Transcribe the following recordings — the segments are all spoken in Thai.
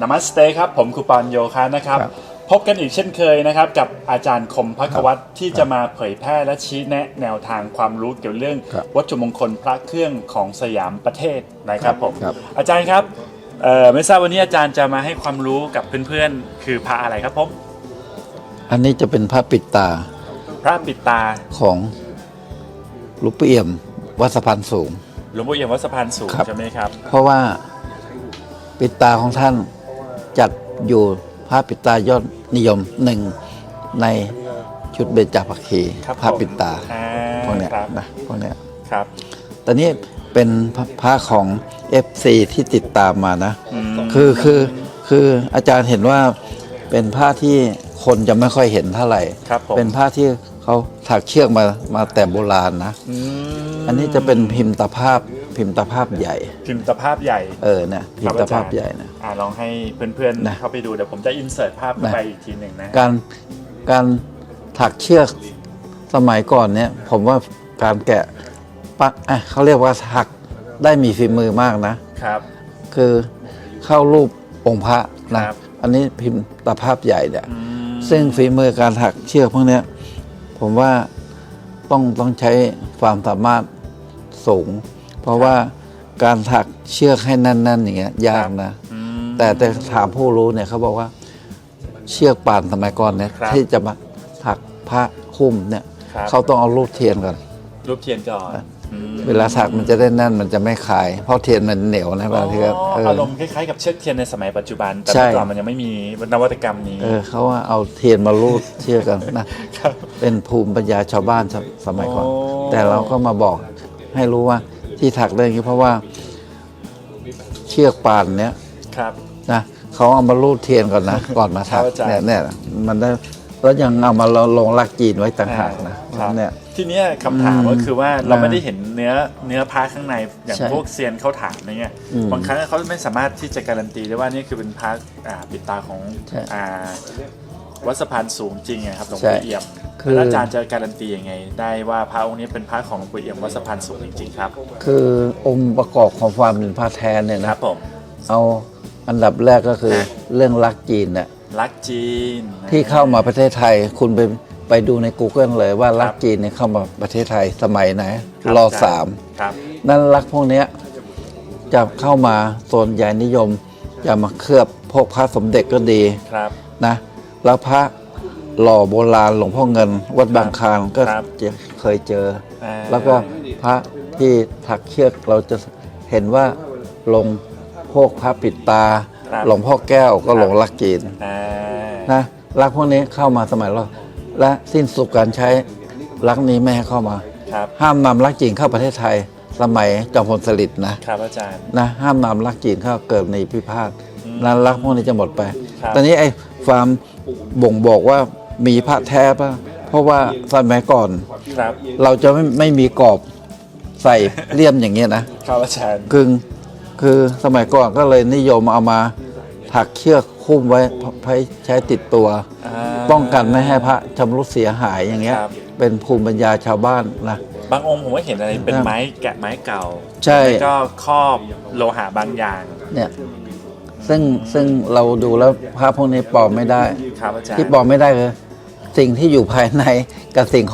นามัสเตครับ ผมคูปอนโยคะนะครับ ครับพบกันอีกเช่นเคยนะครับ กับอาจารย์คมพักวัตรที่จะมาเผยแพร่และชี้แนะแนวทางความรู้เกี่ยวเรื่องครับวัตถุมงคลพระเครื่องของสยามประเทศนะครับผมครับ อาจารย์ครับเอ่อไม่ทราบวันนี้อาจารย์จะมาให้ความรู้กับเพื่อนๆ คือพระอะไรครับผมอันนี้จะเป็นผ้าปิดตาพระปิดตาของหลุงปู่เอี่ยมวัดสะพานสูง หลวงพ่อเอี่ยมวัดสะพานสูงครับ ใช่ไหมครับเพราะว่าปิดตาของท่าน จัดอยู่ผ้าปิดตายอดนิยมหนึ่งในชุดเบญจภคีครับผ้าปิดตาอ่าพวกเนี้ยครับ นะพวกเนี้ยครับ ตอนนี้เป็นผ้าของ FC ที่ติดตามมานะ อืม คือคือคืออาจารย์เห็นว่าเป็นผ้าที่คนจะไม่ค่อยเห็นเท่าไหร่ ครับผมเป็นผ้าที่เขาถักเชือกมามาแต่โบราณนะ อืมอันนี้จะเป็นพิมพ์ตาภาพ พิมพ์ตาภาพใหญ่ พิมพ์ตภาพใหญ่เออเนี่ยพิมพ์ตาภาพใหญ่นะอ่าลองให้เพื่อนนะๆเข้าไปดูเดี๋ยวผมจะอินเสิร์ตภาพเข้านะไปอีกทีหนึ่งนะการการถักเชือกสมัยก่อนเนี่ย ผมว่าการแกะปะอะเขาเรียกว่าถักได้มีฝีมือมากนะครับ คือเข้ารูปองค์พระนะครับอันนี้พิมพ์ตาภาพใหญ่เนี่ยอืมซึ่งฝีมือการถักเชือกพวกเนี้ยผมว่าต้องต้องใช้ความสามารถสูง เพราะว่าการถักเชือกให้แน่นๆอย่างเงี้ยยากนะ อืม แต่แต่ถามผู้รู้เนี่ยเขาบอกว่า เชือกป่านสมัยก่อนเนี่ยครับ ที่จะมาถักผ้าหุ้มเนี่ยครับเขาต้องเอารูปเทียนก่อน รูปเทียนก่อนอืมเวลาถักมันจะได้แน่นมันจะไม่คาย เพราะเทียนมันเหนียวนะบางทีก็อ๋อเออ อารมณ์คล้ายๆกับเชือกเทียนในสมัยปัจจุบัน แต่ใช่ เมื่อก่อนมันยังไม่มีนวัตกรรมนี้เออเขาว่าเอาเทียนมารูดเชือกกันนะ ครับ เป็นภูมิปัญญาชาวบ้านสสมัยก่อน โอ้ แต่เราก็มาบอกให้รู้ว่า ที่ถักได้อย่างนี้เพราะว่าเชือกป่านเนี้ยครับ นะเขาเอามารูดเทียนก่อนนะก่อนมาถักครับอาจารย์เนี่ยเนี่ยมันได้แล้วยังเอามาลงลักจีนไว้ต่างหากนะครับเนี่ย ทีเนี้ยคำถามอืมก็คือว่าเรานะไม่ได้เห็นเนื้อเนื้อพระข้างในอย่างใช่พวกเซียนเขาถามอะไรเงี้ยอืมบางครั้งเขาไม่สามารถที่จะการันตีได้ว่านี่คือเป็นพระอ่าปิดตาของใช่ อ่า วัดสะพานสูงจริงไงครับหลวงใช่ปู่เอี่ยมคือแล้วอาจารย์จะการันตียังไง ได้ว่าพระองค์นี้เป็นพระของหลวงปู่เอี่ยมวัดสะพานสูงจริงๆครับ คือองค์ประกอบของความเป็นผ้าแท้เนี่ยคนะรับผมเอาอันดับแรกก็คือเรื่องลักจีนเนี่ยรักจีน ที่เข้ามาประเทศไทยคุณไปไปดูใน Google เลยว่าลักจีนเนี่ยเข้ามาประเทศไทยสมัยไหนครับรออาจารย์สามครับนั่นลักพวกเนี้ยจะเข้ามาโซนใหญ่นิยมจะมาเคลือบพวกพระสมเด็จก็ดีครับนะ แล้วพระหล่อโบราณหลวงพ่อเงิน วัดบางคลานก็ครับจะเคยเจอ อ่า แล้วก็พระที่ถักเชือกเราจะเห็นว่าลงพวกพระปิดตา ครับ หลวงพ่อแก้วก็หลงลักจีนอ่า นะลักพวกนี้เข้ามาสมัยเราและสิ้นสุดการใช้ลักนี้ไม่ให้เข้ามา ครับ ห้ามนำลักจีนเข้าประเทศไทย สมัยจอมพลสฤษดิ์นะ ครับอาจารย์ นะห้ามนำลักจีนเข้าเกิดในพิพาทนั้นลักพวกนี้จะหมดไป ครับ ตอนนี้ไอ้ ความบ่งบอกว่ามีพระแท้ป่ะเพราะว่าสมัยก่อน ครับเราจะไม่ไม่มีกรอบใส่เลี่ยมอย่างเงี้ยนะ ครับอาจารย์กึ่งคือสมัยก่อนก็เลยนิยมเอามาถักเชือกคุ้มไว้ไว้ใช้ติดตัวอ่าป้องกันไม่ให้พระชำรุดเสียหายอย่างเงี้ย ครับ เป็นภูมิปัญญาชาวบ้านนะ บางองค์ผมก็เห็นอะไรเป็นครับไม้แกะไม้เก่าใช่ แล้วก็ครอบโลหะบางอย่าง เนี่ย ซึ่งซึ่งเราดูแล้วพระพวกนี้ปลอมไม่ได้ ครับอาจารย์ที่ปลอมไม่ได้คือสิ่งที่อยู่ภายในกับสิ่ง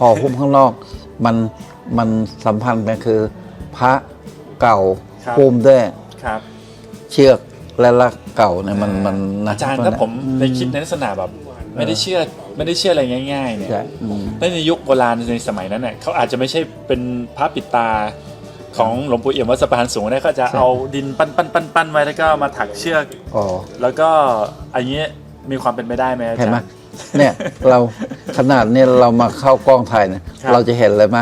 ห่อหุ้มข้างนอก มันมันสัมพันธ์กันคือ พระเก่าหุ้มด้วยครับ เชือกและลักเก่าเนี่ยมันมันนะอาจารย์ถ้าผมในคิดในลักษณะแบบ ไม่ได้เชื่อไม่ได้เชื่ออะไรง่าย ๆ เนี่ยใช่อืมในยุคโบราณในสมัยนั้นเนี่ยเขาอาจจะไม่ใช่เป็นพระปิดตา ของหลวงปู่เอี่ยมวัดสะพานสูงนะเขาจะเอาดินปั้นปั้นปั้นปั้นไว้แล้วก็มาถักเชือก อ๋อแล้วก็อันนี้มีความเป็นไปได้ไหมอาเห็นจารไหมย์เนี่ยเราขนาดเนี่ยเรามาเข้ากล้องถ่ายเนี่ยครับ เราจะเห็นเลยไหม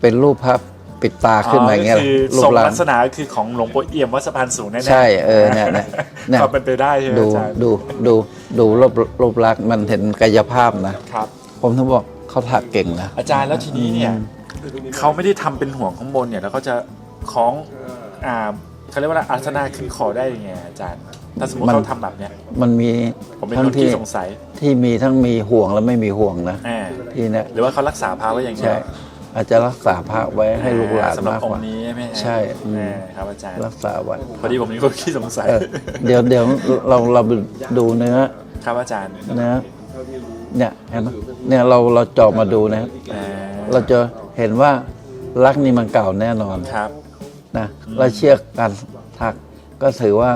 เป็นรูปภาพปิดตาขึ้นมาอย่างเงี้ยก็คือรูทรงปร่าลังกษณะก็คือของหลวงปู่เอี่ยมวัดสะพานสูงแน่ๆใช่เออเนี่ยเนี่ยเนี่ยความเป็นไปได้ใช่ไหมดูอาจารย์ดูดูดูรูปรูปลักษณ์มันเห็นกายภาพนะ ครับ ผมถึงบอกเขาถักเก่งนะ อาจารย์แล้วทีนี้เนี่ย เขาไม่ได้ทำเป็นห่วงข้างบนเนี่ยแล้วเขาจะคล้องอ่าเขาเรียกว่าอะไรอาสนะขึ้นคอได้ยังไงอาจารย์ ถ้าสมมติมันเขาทำแบบเนี้ยมันมีผมเป็นทั้คงนที่ที่สงสัยที่มีทั้งมีห่วงและไม่มีห่วงนะอ่าที่เนี่ยหรือว่าเขารักษาพาไว้อย่างเดียใช่วอาจจะรักษาพระไว้ให้ลูกหลานสำหรับมากอกว่างค์นี้ใช่ไหมฮะใช่อืมแน่ครับอาจารย์รักษาไว้พอดีผมมีคนขี้สงสัยเออเดี๋ยวเดี๋ยวเราเราไปดูเนื้อครับอาจารย์เนื้อเนี่ยเห็นไหมเนี่ยเราเราเจาะมาดูนะอ่าเราจะ เห็นว่าลักนี่มันเก่าแน่นอนครับ นะแล้วเชือกการถักก็ถือว่า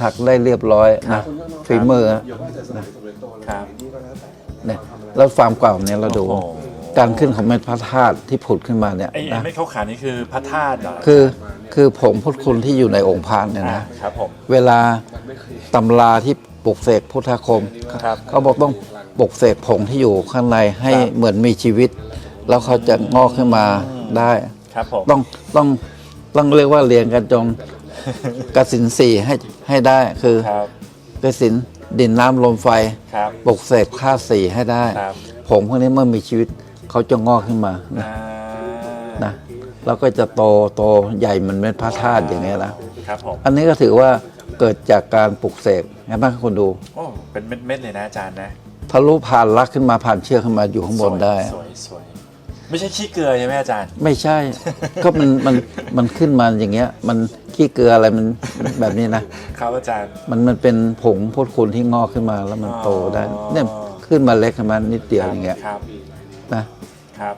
ถักได้เรียบร้อยนะฝีมือนะครับเนี่ยแล้วความเก่าเนี่ยเราดู โอ้โห การขึ้นของเม็ดพระธาตุที่ผุดขึ้นมาเนี่ยไอ้ไอ้นะเม็ดขาวๆนี่คือพระธาตุเหรอคือคือผงพุทธคุณที่อยู่ในองค์พระเนี่ยอ่านะ ครับผม เวลาตำราที่ปลุกเสกพุทธคม ครับเขาบอกต้องปลุกเสกผงที่อยู่ข้างในให้ครับเหมือนมีชีวิต แล้วเขาจะงอกขึ้นมาได้ ครับผม ต้องต้องต้องเรียกว่าเรียนกันจงกสินสี่ให้ให้ได้คือครับกสินดินน้ำลมไฟครับ ปลุกเสกธาตุสี่ให้ได้ ครับผงพวกนี้เมื่อมีชีวิตเขาจะงอกขึ้นมานะอ่านะแล้วก็จะโตโตใหญ่เหมือนเม็ดพระธาตุอย่างเงี้ยนะ ครับผมอันนี้ก็ถือว่าเกิดจากการปลุกเสกเห็นไหมคุณดู โอ้เป็นเม็ดๆเลยนะอาจารย์นะทะลุผ่านลักขึ้นมาผ่านเชือกขึ้นมาอยู่ข้างบนได้ สวยสวย ไม่ใช่ขี้เกลือใช่ไหมอาจารย์ ไม่ใช่ ก็มันมันมันขึ้นมาอย่างเงี้ย มันขี้เกลืออะไรมันแบบนี้นะ ครับอาจารย์ มันมันเป็นผงพุทธคุณที่งอกขึ้นมาแล้วมันโตได้ อ๋อ เนี่ยขึ้นมาเล็กขึ้นมานิดเดียวอย่างเงี้ยครับ นะครับ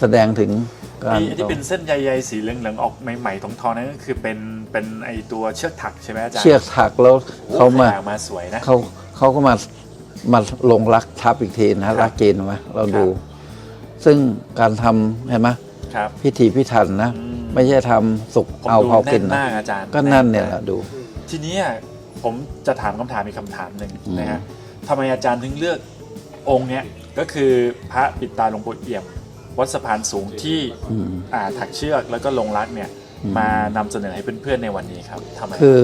แสดงถึงการนี่ที่เป็นเส้นใยๆสีเหลืองๆออกใหม่ๆทองๆนั่นก็คือเป็นเป็นไอตัวเชือกถักใช่ไหมอาจารย์เชือกถักแล้วโอ้เขามา ขยยมาสวยนะ เขาเขาก็มามาลงรักทับอีกทีนะรักเกณฑ์ไว้เราดู ซึ่งการทำเห็นไหมครับพิธีพิถันนะ อืมไม่ใช่ทำสุกผมเอาดูเผากินแน่นนะมากอาจารย์ก็นั่นเนี่ยแแหละดู ทีนี้อะผมจะถามคำถามอีกคำถามหนึ่งอืม นะฮะทำไมอาจารย์ถึงเลือกองค์เนี้ยก็คือพระปิดตาหลวงปู่เอี่ยม วัดสะพานสูงที่อืม อ่าถักเชือกแล้วก็ลงรักเนี่ยอืม มานำเสนอให้เพื่อนๆในวันนี้ครับทำไม คือ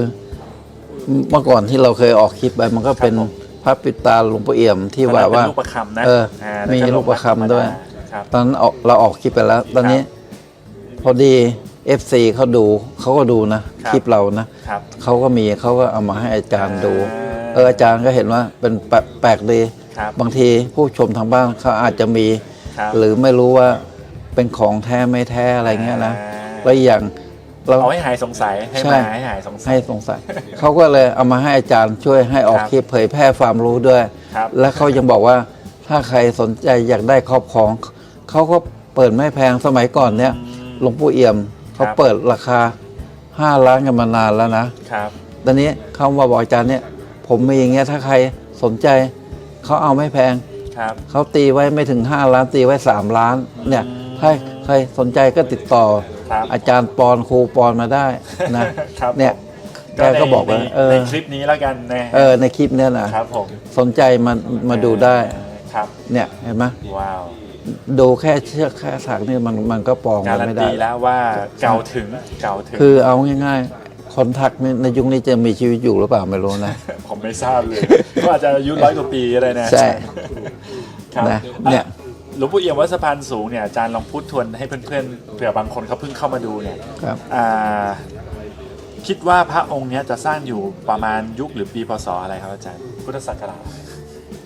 เมื่อก่อนที่เราเคยออกคลิปไปมันก็เป็นครับผม พระปิดตาหลวงปู่เอี่ยมที่ตอนว่านั้นเป็นว่าลูกประคำนะเอออ่ามีแวลูกประคำด้วยครับ ตอนนั้นออกเราออกคลิปไปแล้ว ตอนนี้ พอดี FC เขาดูเขาก็ดูนะครับคลิปเรานะ ครับ เขาก็มีเขาก็เอามาให้อาจารย์ดูอ่าเอออาจารย์ก็เห็นว่าเป็นแปลแปลกดีครับ บางทีผู้ชมทางบ้านเขาอาจจะมี ครับหรือไม่รู้ว่าเป็นของแท้ไม่แท้อะไรเงี้ยนะอ่าแล้วอีกอย่างเรา เอาให้หายสงสัยให้ใช่ มาให้หายสงสัย ให้สงสัย เขาก็เลยเอามาให้อาจารย์ช่วยให้ออกครับคลิปเผยแพร่ความรู้ด้วย ครับ และเขายังบอกว่าถ้าใครสนใจอยากได้ครอบครอง เขาก็เปิดไม่แพงสมัยก่อนเนี่ยอืมหลวงปู่เอี่ยมเขาครับเปิดราคา5ล้านกันมานานแล้วนะครับตอนนี้เขามาบอกอาจารย์เนี่ย ผมมีอย่างเงี้ยถ้าใครสนใจเขาเอาไม่แพงครับเขาตีไว้ไม่ถึง5ล้านตีไว้3ล้านเนี่ยอืมถ้าใครสนใจก็ติดต่อครับอาจารย์ปอนครูปอนมาได้นะครับเนี่ยแกก็บอกว่าในเออในคลิปนี้แล้วกันนะเออในคลิปเนี่ยนะครับผมสนใจมามาดูได้ครับเนี่ยเห็นไหมว้าว ดูแค่เชือกแค่ถักนี่มันมันก็ปองการันไม่ได้ ตีแล้วว่าเก่าถึงเก่าถึง คือเอาง่ายๆ คนถักนี่ในยุคนี้จะมีชีวิตอยู่หรือเปล่าไม่รู้นะ ผมไม่ทราบเลยก็อาจจะอายุร้อยกว่าปีก็ได้นะใช่ครับนะเนี่ย อะหลวงปู่เอี่ยมวัดสะพานสูงเนี่ยอาจารย์ลองพูดทวนให้เพื่อนๆเผื่อบางคนเขาเพิ่งเข้ามาดูเนี่ยครับ อ่าคิดว่าพระองค์เนี้ยจะสร้างอยู่ประมาณยุคหรือปีพศอะไรครับอาจารย์ พุทธศักราช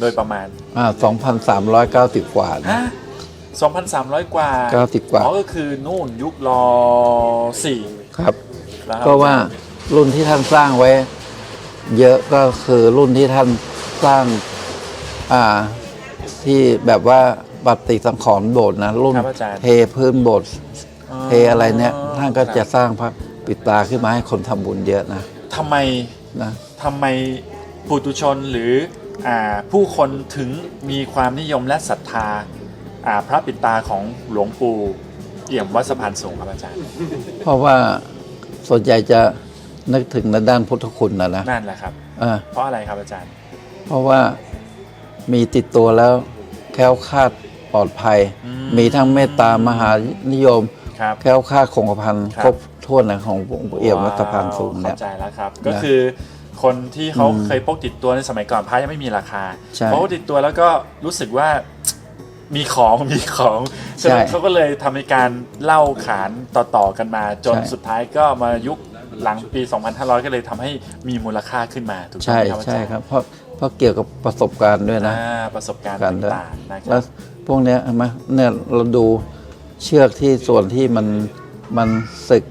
โดยประมาณอ่า2,390 กว่านะฮะ 2,300 กว่า90กว่า อ๋อก็คือนู่นยุครอสี่ครับแล้วครับก็ว่ารุ่นที่ท่านสร้างไว้ เยอะก็คือรุ่นที่ท่านสร้างอ่าที่แบบว่าปฏิสังขรณ์โบสถ์นะรุ่นครับอาจารย์ เทพื้นโบสถ์เทอะไรเนี่ยท่านก็จะสร้างพระปิดตาขึ้นมาให้คนทำบุญเยอะนะทำไมนะทำไมปุถุชนหรืออ่าผู้คนถึงมีความนิยมและศรัทธา อ่าพระปิดตาของหลวงปู่เอี่ยมวัดสะพานสูงครับอาจารย์เพราะว่าส่วนใหญ่จะนึกถึงในด้านพุทธคุณนะนะนั่นแหละครับ อ่าเพราะอะไรครับอาจารย์เพราะว่ามีติดตัวแล้วแคล้วคลาดปลอดภัย อืมมีทั้งเมตตามหานิยม ครับ แคล้วคลาดคงกระพันครับ ครบถ้วนนะของหลวงปู่เอี่ยมวัดสะพานสูงเนี่ย เข้าใจแล้วครับ ก็คือคนที่เขาอืมเคยพกติดตัวในสมัยก่อนพระยังไม่มีราคาใช่เพราะว่าติดตัวแล้วก็รู้สึกว่า มีของมีของฉะนั้นใช่เขาก็เลยทำให้การเล่าขานต่อๆกันมา จนใช่สุดท้ายก็มายุคหลังปี 2500 ก็เลยทำให้มีมูลค่าขึ้นมาถูกต้องใช่ไหมครับอาใช่จารย์ครับเพราะเพราะเกี่ยวกับประสบการณ์ด้วยนะ อ่าประสบการณ์กันด้วย ต่างๆนะคแล้รัวบพวกเนี้ยเห็นไหมเนี่ยเราดูเชือกที่ส่วนที่มันมันสึก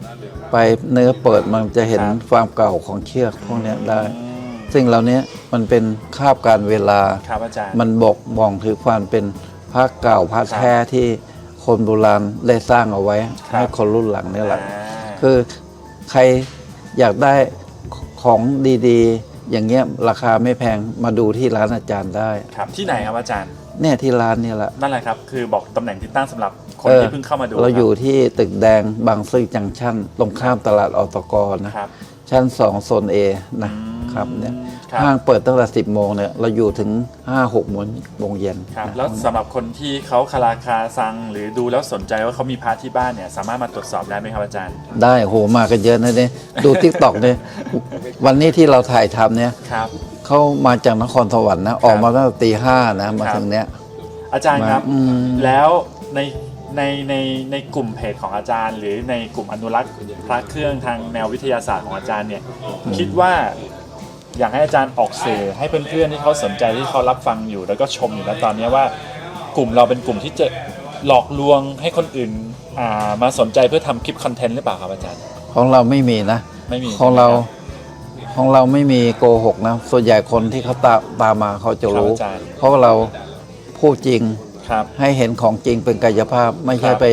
ไปเนื้อเปิดมันจะเห็นครับความเก่าของเชือกพวกเนี้ยได้ อืมสิ่งเหล่านี้มันเป็นคาบการเวลา ครับอาจารย์มันบอกบอกถึงความเป็นพ ระเก่าพระแท้ที่คนโบราณได้สร้างเอาไว้ครับให้คนรุ่นหลังนี่แหละอ่าคือใครอยากได้ของดีๆ อย่างเงี้ยราคาไม่แพงมาดูที่ร้านอาจารย์ได้ ครับที่ไหนครับอาจารย์เนี่ยที่ร้านเนี่ยแหละนั่นแหละครับคือบอกตำแหน่งที่ตั้งสำหรับคนออที่เพิ่งเข้ามาดูเราอยู่คที่ตึกแดงบางซื่อจังชั่น ตรงข้ามตลาดอตกนะครับชั้นสองโซนเอนะอืม ครับเนี่ยครับ ห้างเปิดตั้งแต่สิบโมงเนี่ยเราอยู่ถึงห้าหกโมงโมงเย็นครับนะแล้วสำหรับคนที่เขาคาราคาซัง หรือดูแล้วสนใจว่าเขามีพาร์ทที่บ้านเนี่ยสามารถมาตรวจสอบได้ไหมครับอาจารย์ ได้โหมากันเยอะนะเนี่ยดูทิกตอกเนี่ยวันนี้ที่เราถ่ายทำเนี่ยครับ เขามาจากนครสวรรค์นะออกมาตั้งแต่ตีห้านะมาครับ ถึงเนี้ย อาจารย์ครับ อืม แล้วในในในในกลุ่มเพจของอาจารย์ หรือในกลุ่มอนุรักษ์พระเครื่องทางแนววิทยาศาสตร์ของอาจารย์เนี่ยคิดว่า อยากให้อาจารย์ออกสื่อให้เพื่อนๆที่เขาสนใจที่เขารับฟังอยู่ แล้วก็ชมอยู่แล้วตอนนี้ว่ากลุ่มเราเป็นกลุ่มที่จะหลอกลวงให้คนอื่นอ่ามาสนใจเพื่อทำคลิปคอนเทนต์หรือเปล่าครับอาจารย์ ของเราไม่มีนะไม่มีของเราใช่ไหมคบของเราไม่มีโกหกนะ ส่วนใหญ่คนที่เขาตามตามมาเขาจะรู้ครับอาจารย์เพราะว่าเราพูดจริงครับให้เห็นของจริงเป็นกายภาพไม่ใช่ครับไป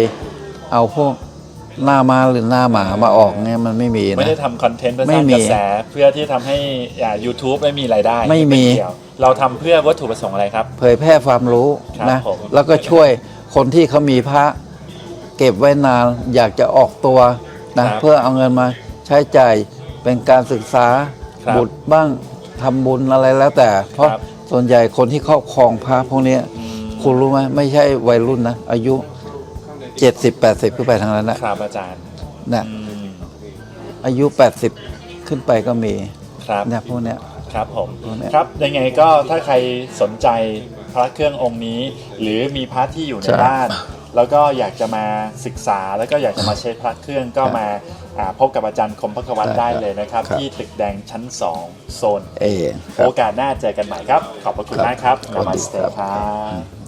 เอาพวก หน้ามาหรือหน้าหมามาออกเนี่ยมันไม่มีไม่นะได้ทำคอนเทนต์เพื่อสไม่ร้างมีกระแสเพื่อที่ทำให้อ่า YouTube ไม่มีรายได้ไม่มี เกี่ยวเราทำเพื่อวัตถุประสงค์อะไรครับ เผยแพร่ความรู้ครับนะ ผม แล้วก็ช่วยคนที่เขามีพระเก็บไว้นาน อยากจะออกตัวนะเพื่อเอาเงินมาใช้จ่ายเป็นการศึกษาครับบุตรบ้างทำบุญอะไรแล้วแต่ เพราะครับ ส่วนใหญ่คนที่ครอบครองพระพวกเนี้ยอืมคุณรู้ไหมไม่ใช่วัยรุ่นนะ อายุ 70 80ขึ้นไปทางนั้นนะครับอาจารย์เนี่ยอืมอายุ80ขึ้นไปก็มีครับเนี่ยพวกเนี้ย ครับผมเนี่ยครับยังไงก็ถ้าใครสนใจพระเครื่ององค์นี้ หรือมีพระที่อยู่ในใช่บ้าน แล้วก็อยากจะมาศึกษาแล้วก็อยากจะมาเช็คพระเครื่องก็มาอ่าพบกับอาจารย์คมพระกวัตใช่ได้เลยนะครับ ครับ ที่ตึกแดงชั้น 2 โซน เอครับ โอกาสหน้าเจอกันใหม่ครับ ขอบพระคุณมากครับครับนามาสเตสวัสดีครับ ครับ